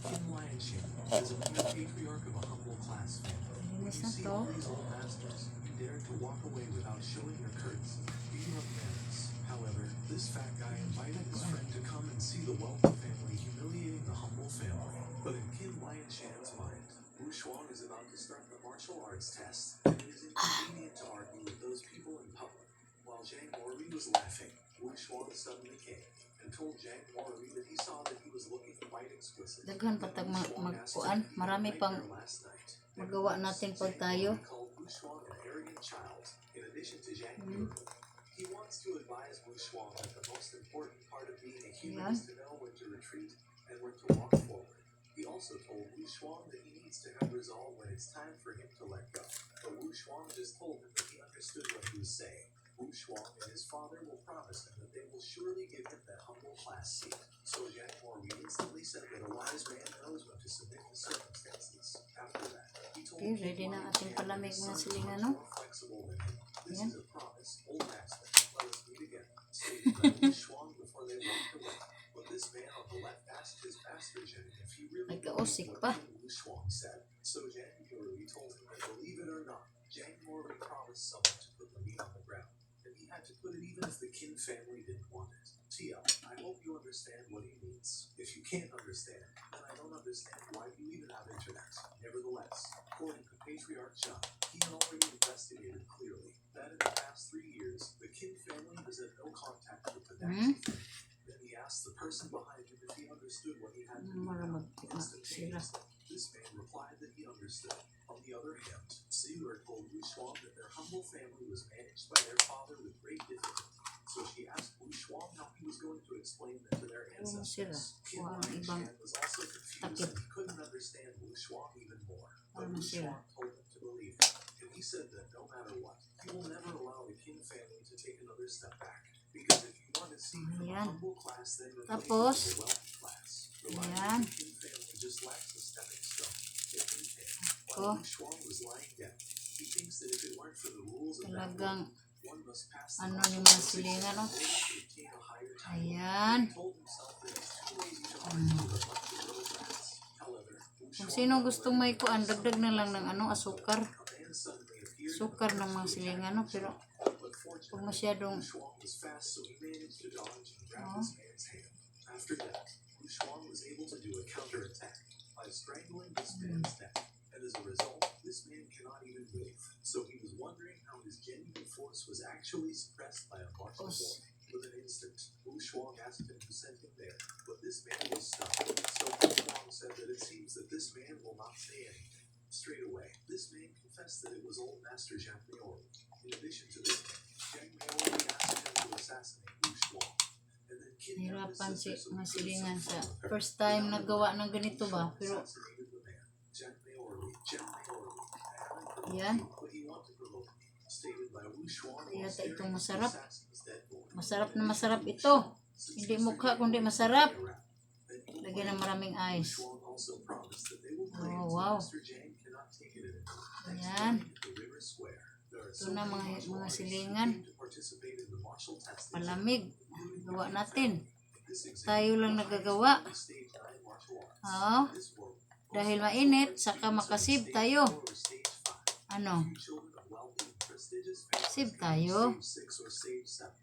Kim Lionshan is a mere patriarch of a humble class family. When you see all these old masters, you dare to walk away without showing your courtesy. You have manners. However, this fat guy invited his friend to come and see the wealthy family humiliating the humble family. But in Kim Lionshan's mind, Wu Shuang is about to start the martial arts test, and it is inconvenient to argue with those people in public. While Zhang Morley was laughing, Wu Shuang suddenly came and told Zhang Morley that he saw that he was looking quite explicit. Daghan patag Wu ma- Shuang asked magkuan, him if he marami pang nightmare last night. magawa natin pag tayo. He called Wu Shuang an arrogant child, in addition to Zhang. Hmm. He wants to advise Wu that the most important part of being a human Yeah. is to know when to retreat and when to walk forward. He also told Wu Shuang that he needs to have resolve when it's time for him to let go. But Wu Shuang just told him that he understood what he was saying. Wu Shuang and his father will promise him that they will surely give him that humble class seat. So Morley instantly said that a wise man knows when to submit to circumstances. After that, he told Okay, ready na ating palamig mga son is ano? more flexible than him. This Yan. is a promise, old master. Let us meet again. Stated by Wu Shuang before they walked away. But this man on the left asked his master Zhang if he really believed oh, what Wu Shuang said. So Yuri told him that believe it or not, Zhang Morley promised someone to put the meat on the ground. And he had to put it even if the family didn't want it. Tia, I hope you understand what he means. If you can't understand, then I don't understand why you even have internet. Nevertheless, according to Patriarch John, he had already investigated clearly that in the past three years, the Qin family has had no contact with the Hmm? Daxi family. Then he asked the person behind him if he understood what he had to do. Mara mag sila. Instantaneously, this man replied that he understood. Shuang even more. But Ano sila? Told him to believe him, he said that no matter what, he will never allow the Qin family to take another step back. Because if you want to see from a Ayan. humble class, then replace Tapos, with a wealthy class. The line ayan. of the Qin family just lacks a stepping stone. If we can. Oh. While Wu Shuang was lying down, he thinks that if it weren't for the rules of that Ano yung mga silingan. Ayan. Wu kung sino gustong may kuan, dagdag na lang ng ano, asukar. Sukar ng mga silingan, no? Pero kung masyadong Oh. After that, Wu Shuang was able to do a counterattack by strangling this man's neck. And as a result, this man cannot even move. So he was wondering how his genuine force was actually suppressed by a martial Os. boy. With an instant, Wu Shuang asked him to send him there, but this man was stunned. So Wu Shuang said that it seems that this man will not say anything. Straight away, this man confessed that it was old Master Zhang Miori. In addition to this, Zhang Miori asked him to assassinate Wu Shuang. And then kidnapped his Hirapan si sister so he mga could silingan sa first time nagawa ng ganito ba? Pero assassinated the man. Zhang Miori, Zhang Miori, I haven't provoked Yan. you, but he wanted to provoke me. Stated by Wu Shuang Kaya while ta itong masarap. Masarap na masarap ito. Hindi mukha, kundi masarap. lagyan ng maraming ice. Oh, wow. Ayan. Ito na mga, mga silingan. Palamig. Gawa natin. Tayo lang nagagawa. Oo. World, Dahil mainit, saka in makasib tayo. Ano? Reach tayo.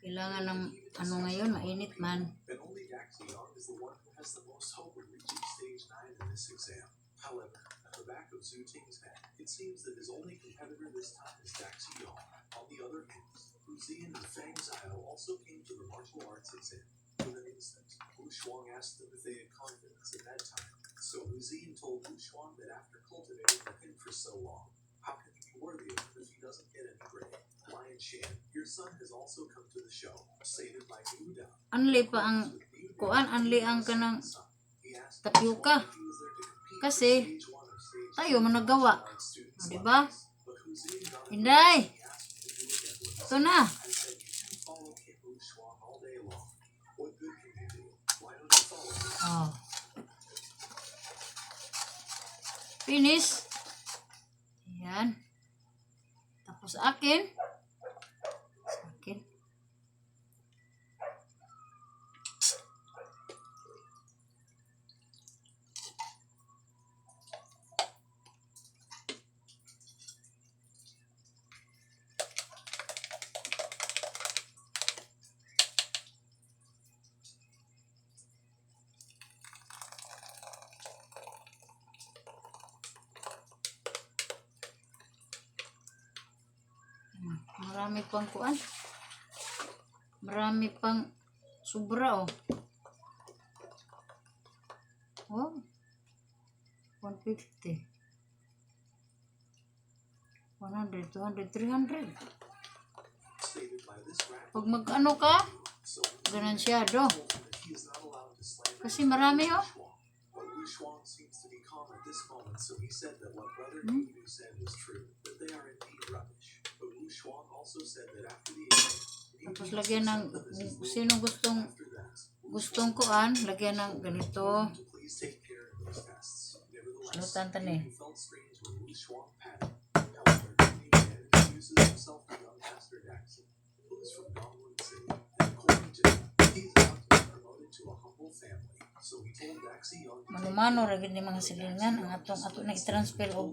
Kailangan ng ano ngayon, mainit man. And only Daxi Young is the one who has the most hope of reaching stage 9 in this exam. However, at the back of Zhu Ting's head, it seems that his only competitor this time is Daxi Young. On the other hand, Hu Ziyan and Fang Zhao also came to the martial arts exam. With an instant, Wu Shuang asked them if they had confidence at that time. So Ziyan told Wu Shuang that after cultivating with him for so long, how can he be worthy of him if he doesn't get any grade? Lion Shan, your son has also come to the show, stated by Wu Da. Anli pa ang kuan, anli ang kanang tapioka. Kasi, tayo man nagawa. O, di ba? but Hussein got it. Inday, ito na. I said you can follow Kim Woo Shuang all day long. What good can you do? Why don't you follow him? Oh. Finish. Ayan. Tapos akin. Hmm, Marami pang kuan. Marami pang sobra oh. Oh. 150. 100, 200, 300. Stated by this rat. Pag mag-ano ka, So ganansyado. Kasi marami oh. But seems to be calm at this moment, so he said that what Brother Hmm? Said was true, that they are indeed rubbish. But Wu Shuang also said that after the exam, he Tapos lagyan ng sino gustong gustong kuan, lagyan ng ganito. Daxi Young to Manumano ra gid ni mga silingan ang atong ato na i-transfer og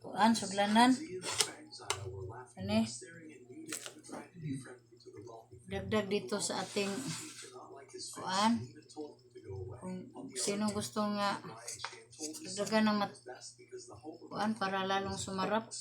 kuan. See and Fangzai Dagdag dito sa ating Kuan? kung sino gusto nga dagdagan ng mat kuan para lalong sumarap.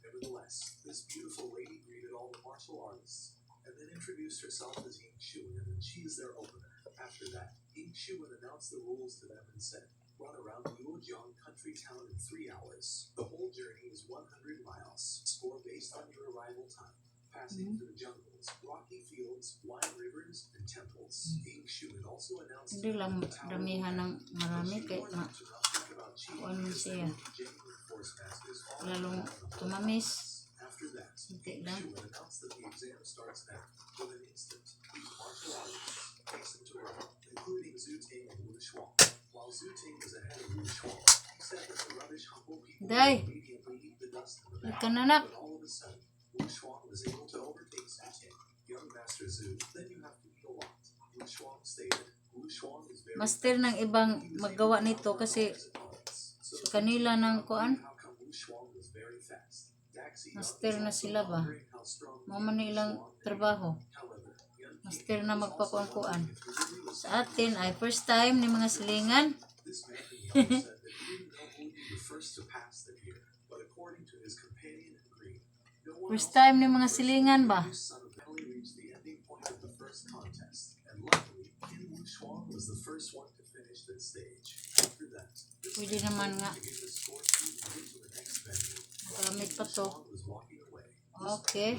Nevertheless, this beautiful lady greeted all the martial artists and then introduced herself as Ying Shuan, and she is their opener. After that, Ying Shuan announced the rules to them and said, Run around Yujiang country town in three hours. The whole journey is 100 miles. Score based on your arrival time. Passing mm-hmm. through jungles, rocky fields, wide rivers, and temples. Mm-hmm. Ying Shuan also announced Hindi lang damihan ng marami kay ma kuan siya lalong tumamis. After that, Hindi lang. Shuan that the exam starts now. With an instant, these martial artists hastened to run, including Zhu Ting and Wu Shuang. Day. would immediately eat the dust in the back. Nagkananak. But all of a sudden, Wu Shuang was able to overtake Zhu Ting. Young Master ng ibang magawa nito kasi sa kanila ng kuan Master na sila ba? Mama nilang trabaho. Master na magpakuan-kuan. Sa atin ay first time ni mga silingan. First time ni mga silingan ba? Pwede man naman nga. Gamit pa to. Okay.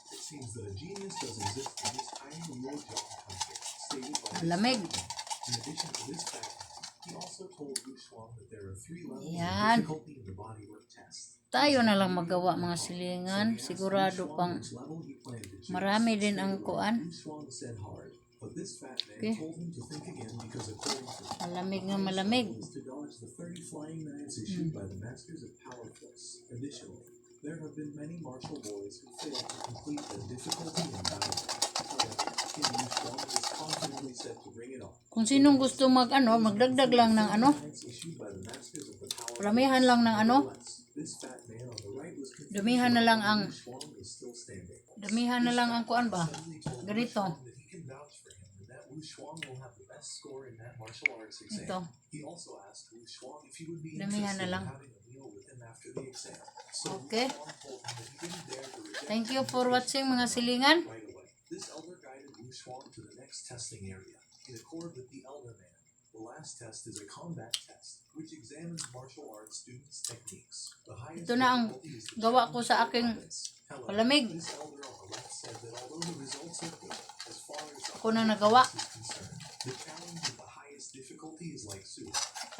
It seems that a genius does exist in this tiny Yujiang country, stated by Lamig. In addition to this fact, he also told Wu Shuang that there are three levels Yan. of difficulty in the bodywork test. Tayo na lang magawa mga silingan. Sigurado pang marami din ang kuan. Okay. Malamig nga malamig. was to dodge the 30 flying knives issued by the masters of Power Force. Additionally, there have been many martial boys who failed to complete the difficulty in battle. On. Kung sinong gusto mag ano, magdagdag lang ng ano, Paramihan lang ng ano, Damihan na lang ang- damihan na lang ang kuan ba? Ganito. Shuang that he can vouch for him, and that Wu Shuang will have the best score in that martial arts exam. Ito. He also asked Wu Shuang if he would be Damihan interested na lang. in having a meal with him after the exam. So Okay. Thank you for watching mga silingan. right away. This elder guided Wu Shuang to the next testing area. In accord with the elder man, the last test is a combat test, which examines martial arts students' techniques. The highest Ito na ang gawa ko sa aking palamig. Ako na nagawa. the challenge of the highest difficulty is like suicide.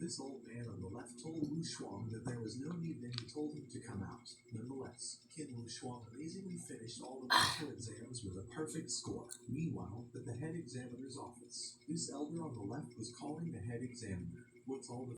this old man on the left told Wu Shuang that there was no need and he told him to come out. Nonetheless, Kid Wu Shuang amazingly finished all the ah. medical exams with a perfect score. Meanwhile, at the head examiner's office, this elder on the left was calling the head examiner. What's all the